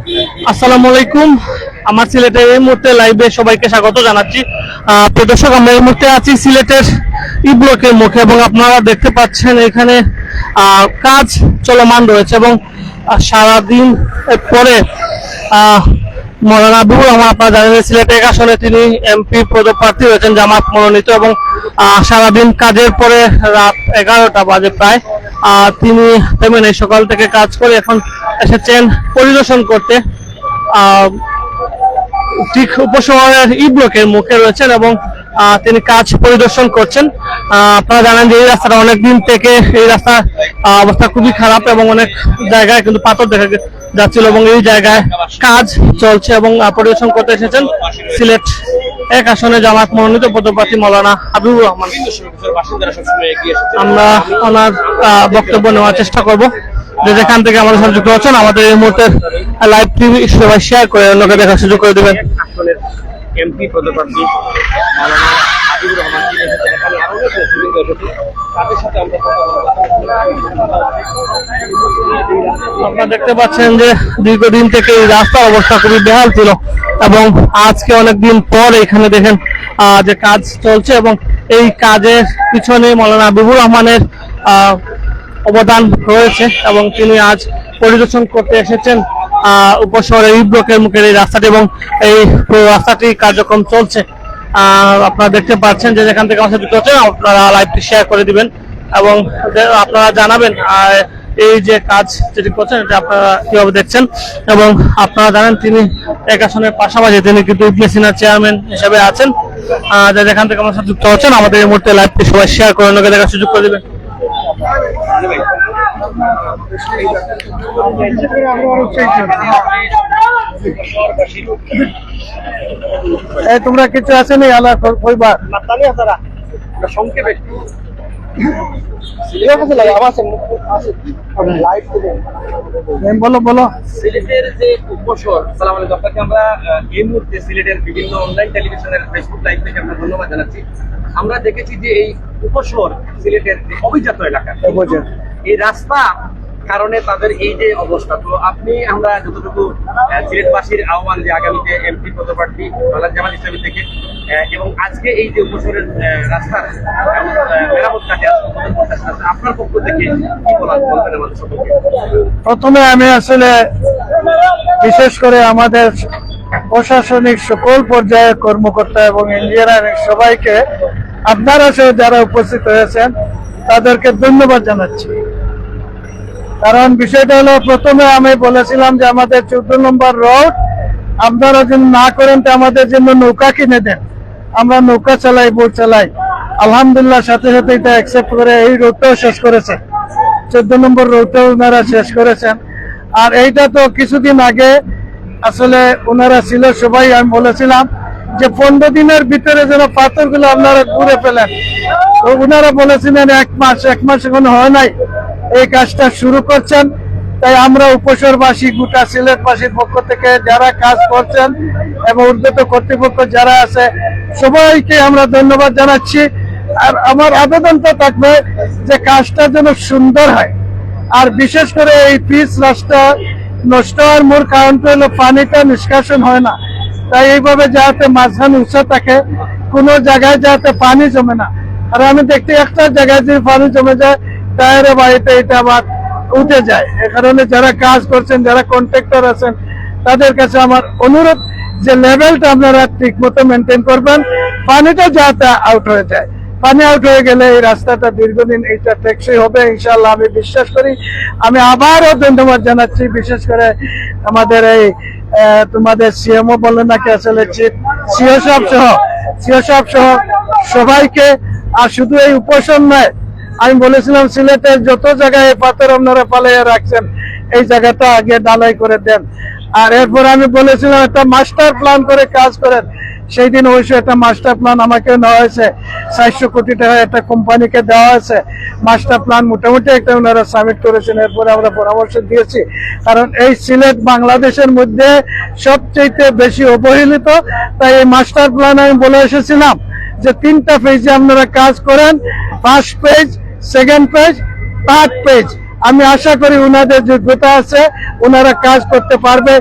আসসালামু আলাইকুম। আমার সিলেটের এই মুহূর্তে লাইভে সবাইকে স্বাগত জানাচ্ছি। আহ, প্রিয় দর্শক আমরা এই মুহূর্তে আছি সিলেটের ই ব্লকের মুখে এবং আপনারা দেখতে পাচ্ছেন এখানে কাজ চলমান রয়েছে এবং সারাদিন পরে মৌলানা আবিবুর রহমান আপনারা জানেন সিলেট আসনে তিনি এমপি পদপ্রার্থী রয়েছেন জামাত মনোনীত এবং সারাদিন কাজের পরে রাত এগারোটা বাজে প্রায়। তিনি তেমন এই সকাল থেকে কাজ করে এখন এসেছেন পরিদর্শন করতে। ঠিক উপশহরের ই ব্লকের মুখে রয়েছেন এবং তিনি কাজ পরিদর্শন করছেন। আপনারা জানেন যে এই রাস্তাটা অনেকদিন থেকে এই রাস্তার অবস্থা খুবই খারাপ এবং অনেক জায়গায় কিন্তু পাথর দেখা যাচ্ছিল এবং এই জায়গায় কাজ চলছে এবং পরিদর্শন করতে এসেছেন সিলেট এক আসনে জামাত মনোনীত পদপ্রার্থী মৌলানা হাবিবুর রহমান। আমরা ওনার বক্তব্য নেওয়ার চেষ্টা করব। যে যেখান থেকে আমাদের সংযুক্ত হচ্ছেন আমাদের এই মুহূর্তে লাইভ টিভি সবাই শেয়ার করে অন্যকে দেখার সুযোগ করে দেবেন। এমপি পদপ্রার্থী হাবিবুর রহমান তাদের সাথে আমরা আপনারা দেখতে পাচ্ছেন যে দীর্ঘদিন থেকে এই রাস্তার অবস্থা খুবই বেহাল ছিল। এবং আজকে অনেকদিন পর এখানে দেখেন যে কাজ চলছে এবং এই কাজের পিছনে মৌলানা হাবিবুর রহমানের অবদান রয়েছে এবং তিনি আজ পরিদর্শন করতে এসেছেন উপশহরের এই ব্লকের মুখের এই রাস্তাটি এবং এই রাস্তাটি কার্যক্রম চলছে। আপনারা দেখতে পাচ্ছেন যে যেখান থেকে আমার সাথে আপনারা লাইভটি শেয়ার করে দিবেন এবং আপনারা জানাবেন এই যে কাজ যেটি করছেন এটা আপনারা কীভাবে দেখছেন? এবং আপনারা জানেন তিনি এক আসনের পাশাপাশি তিনি কিন্তু ইবনে সিনার চেয়ারম্যান হিসেবে আছেন। যে যেখান থেকে আমার সাথে যুক্ত হচ্ছেন আমাদের এই মুহূর্তে লাইভটি সবাই শেয়ার করে অন্যকে দেখার সুযোগ করে দিবেন। এই তোমরা কিছু আছে আল্লাহ মাতালি হাজারা আমরা সংক্ষেপে। বলো বলো। সিলেটের যে উপসর সালাম আলাইকুম। আপনাকে আমরা এই মুহূর্তে সিলেটের বিভিন্ন অনলাইন টেলিভিশনের ফেসবুক লাইভ থেকে আমরা ধন্যবাদ জানাচ্ছি। আমরা দেখেছি যে এই উপসর সিলেটের অভিজাত এলাকা এই রাস্তা কারণে তাদের এই যে অবস্থা। তো আপনি আমরা যতটুকু সিলেটবাসীর আহ্বান যে আগামীতে এমপি পদপ্রার্থী বালার জামাল ইসলামী থেকে এবং আজকে এই যে উপসরের রাস্তার মেরামত কাজে উদ্বোধন করতে আসছেন, আপনার পক্ষ থেকে কি বলার বলবেন আমাদের সকলকে প্রথমে আমি আসলে বিশেষ করে আমাদের প্রশাসনিক সকল পর্যায়ের কর্মকর্তা এবং ইঞ্জিনিয়ারিং সবাইকে আপনারা সহ যারা উপস্থিত হয়েছেন, তাদেরকে ধন্যবাদ জানাচ্ছি। কারণ বিষয়টা হলো, প্রথমে আমি বলেছিলাম যে আমাদের চোদ্দ নম্বর রোড, আপনারা যদি না করেন, তো আমাদের জন্য নৌকা কিনে দেন। আমরা নৌকা চালাই, বোট চালাই। আলহামদুলিল্লাহ, সাথে সাথে এটা অ্যাকসেপ্ট করে এই রোডটাও শেষ করেছে। চোদ্দ নম্বর রোডটাও ওনারা শেষ করেছেন। আর এইটা তো কিছুদিন আগে আসলে ওনারা ছিল সবাই, আমি বলেছিলাম যে পনেরো দিনের ভিতরে যেন পাথরগুলো আপনারা ঘুরে ফেলেন। তো ওনারা বলেছিলেন এক মাস এক মাস এখন হয় নাই। এই কাজটা শুরু করছেন। তাই আমরা উপসরবাসী, গোটা সিলেটবাসীর পক্ষ থেকে যারা কাজ করছেন এবং উর্দত কর্তৃপক্ষ যারা আছে, সবাইকে আমরা ধন্যবাদ জানাচ্ছি। আর আমার আবেদনটা থাকবে যে কাজটা যেন সুন্দর হয়। আর বিশেষ করে এই পিচ রাস্তা নষ্ট হওয়ার মূল কারণটা হলো পানিটা নিষ্কাশন হয় না। তাই এইভাবে যাতে মাঝখানে উঁচা থাকে, কোনো জায়গায় যাতে পানি জমে না। আর আমি দেখতে একটা জায়গায় যদি পানি জমে যায়, টায়ারে বাড়িতে এটা আবার উঠে যায়। এ কারণে যারা কাজ করছেন, যারা কন্ট্রাক্টর আছেন, তাদের কাছে আমার অনুরোধ যে লেভেলটা আপনারা ঠিক মতো মেনটেন করবেন, পানিটা যাতে আউট হয়ে যায়। পানি আউট হয়ে গেলে এই রাস্তাটা দীর্ঘদিন এইটা টেকসই হবে ইনশাল্লাহ আমি বিশ্বাস করি। আমি আবারও ধন্যবাদ জানাচ্ছি, বিশেষ করে আমাদের এই তোমাদের সিএমও বলেন নাকি আসলে সিও সাহেব সহ, সিও সাহেব সহ সবাইকে। আর শুধু এই উপশম নয়, আমি বলেছিলাম সিলেটের যত জায়গায় পাথর আপনারা পালাইয়া রাখছেন, এই জায়গাটা আগে ডালাই করে দেন। আর এরপর আমি বলেছিলাম একটা মাস্টার প্ল্যান করে কাজ করেন। সেই দিন অবশ্যই একটা মাস্টার প্ল্যান আমাকে নেওয়া হয়েছে। চারশো কোটি টাকা একটা কোম্পানিকে দেওয়া হয়েছে। মাস্টার প্ল্যান মোটামুটি একটা ওনারা সাবমিট করেছেন। এরপরে আমরা পরামর্শ দিয়েছি। কারণ এই সিলেট বাংলাদেশের মধ্যে সবচেয়ে বেশি অবহেলিত, তাই এই মাস্টার প্ল্যান আমি বলে এসেছিলাম যে তিনটা পেজে আপনারা কাজ করেন। First page second page third page আমি আশা করি ওনাদের যোগ্যতা আছে ওনারা কাজ করতে পারবে।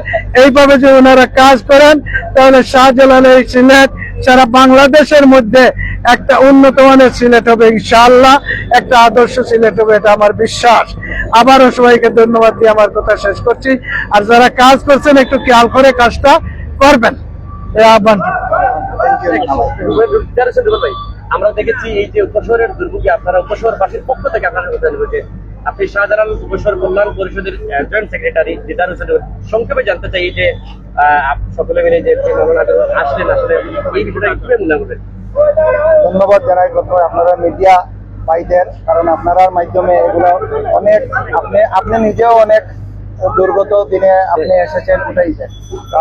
এইভাবে যে ওনারা কাজ করেন, তাহলে শাহজালাল এই সিলেট সারা বাংলাদেশের মধ্যে একটা উন্নত মানের সিলেট হবে, ইনশাআল্লাহ। একটা আদর্শ সিলেট হবে, এটা আমার বিশ্বাস। আবারও সবাইকে ধন্যবাদ দিয়ে আমার কথা শেষ করছি। আর যারা কাজ করছেন, একটু খেয়াল করে কাজটা করবেন। এই আহ্বান। আমরা দেখেছি এই যে উপশহরের দুর্ভোগে আপনারা উপশহরবাসীর পক্ষ থেকে আপনারা আপনি শাহজালাল উপশহর কল্যাণ পরিষদের জয়েন্ট সেক্রেটারি দিদার হোসেন সংক্ষেপে জানতে চাই যে সকলে মিলে যে আসলেন, আসলে এই বিষয়টা কীভাবে করবেন ধন্যবাদ জানাই প্রথমে। আপনারা মিডিয়া ভাইদের কারণ আপনার মাধ্যমে এগুলো অনেক, আপনি আপনি নিজেও অনেক দুর্গত দিনে আপনি এসেছেন, উঠাইছেন।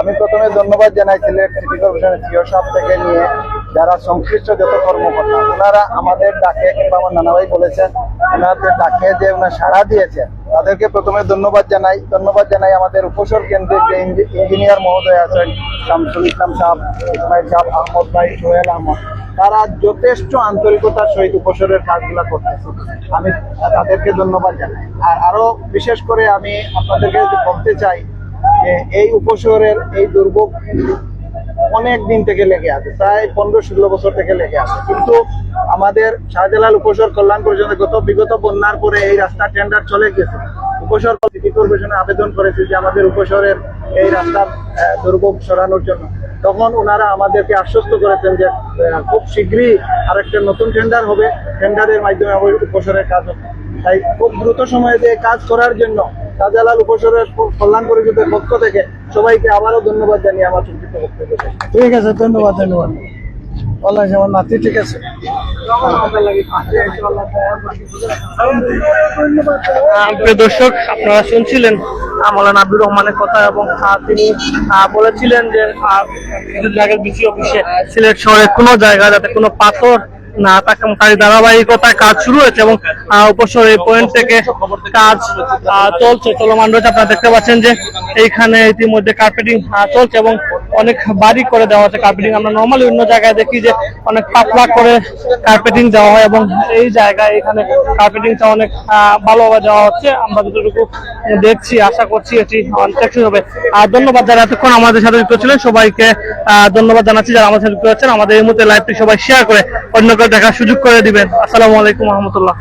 আমি প্রথমে ধন্যবাদ জানাই সিলেট সিটি কর্পোরেশনের সাহেব থেকে নিয়ে। যারা সংশ্লিষ্ট যত কর্মকর্তা, ওনারা আমাদের ডাকে কিংবা আমার নানা ভাই বলেছেন, ওনাদের ডাকে যে ওনার সাড়া দিয়েছেন তাদেরকে প্রথমে ধন্যবাদ জানাই। ধন্যবাদ জানাই আমাদের উপসর কেন্দ্রের যে ইঞ্জি- ইঞ্জিনিয়ার মহোদয় আছেন, শামসুল ইসলাম সাহেব ইসমাইল সাহেব আহমদ ভাই, সোহেল আহমদ, তারা যথেষ্ট আন্তরিকতার সহিত উপসরের কাজগুলো করতেছে। আমি তাদেরকে ধন্যবাদ জানাই। আর আরও বিশেষ করে আমি আপনাদেরকে বলতে চাই যে এই উপসরের এই দুর্ভোগ অনেক দিন থেকে লেগে আছে, প্রায় পনেরো ষোলো বছর থেকে লেগে আছে। কিন্তু আমাদের শাহজালাল উপসর কল্যাণ পর্যন্ত গত বিগত বন্যার পরে এই রাস্তা টেন্ডার চলে গেছে। উপসর সিটি কর্পোরেশনে আবেদন করেছে যে আমাদের উপসরের এই রাস্তার দুর্ভোগ সরানোর জন্য। তখন ওনারা আমাদেরকে আশ্বস্ত করেছেন যে খুব শীঘ্রই আরেকটা নতুন টেন্ডার হবে। টেন্ডারের মাধ্যমে উপসরের কাজ হবে। তাই খুব দ্রুত সময়ে যে কাজ করার জন্য শাহজালাল উপসরের কল্যাণ পরিষদের পক্ষ থেকে সবাইকে আবারও ধন্যবাদ জানিয়ে আমার সংক্ষিপ্ত বক্তব্য ঠিক আছে ধন্যবাদ ধন্যবাদ। বলা আমার নাতি ঠিক আছে। দর্শক আপনারা শুনছিলেন আহ, মৌলানা আব্দুর রহমানের কথা এবং তিনি বলেছিলেন যে কিছুদিন বিসি অফিসে সিলেট শহরে কোনো জায়গায় যাতে কোনো পাথর না থাকে তার ধারাবাহিকতায় কাজ শুরু হয়েছে এবং উপসর এই পয়েন্ট থেকে কাজ চলছে। চলমান রয়েছে। আপনারা দেখতে পাচ্ছেন যে, এইখানে ইতিমধ্যে কার্পেটিং চলছে এবং অনেক বাড়ি করে দেওয়া হচ্ছে কার্পেটিং আমরা নর্মালি অন্য জায়গায় দেখি যে অনেক পাতলা করে কার্পেটিং দেওয়া হয় এবং এই জায়গায় এখানে কার্পেটিংটা অনেক ভালোভাবে দেওয়া হচ্ছে। আমরা যতটুকু দেখছি, আশা করছি এটি অনেক হবে। আর ধন্যবাদ যারা এতক্ষণ আমাদের সাথে যুক্ত ছিলেন। সবাইকে ধন্যবাদ জানাচ্ছি যারা আমাদের সাথে যুক্ত হচ্ছেন আমাদের এই মুহূর্তে লাইভটি সবাই শেয়ার করে অন্য অন্যকে দেখার সুযোগ করে দিবেন। আসসালামু আলাইকুম রহমতুল্লাহ।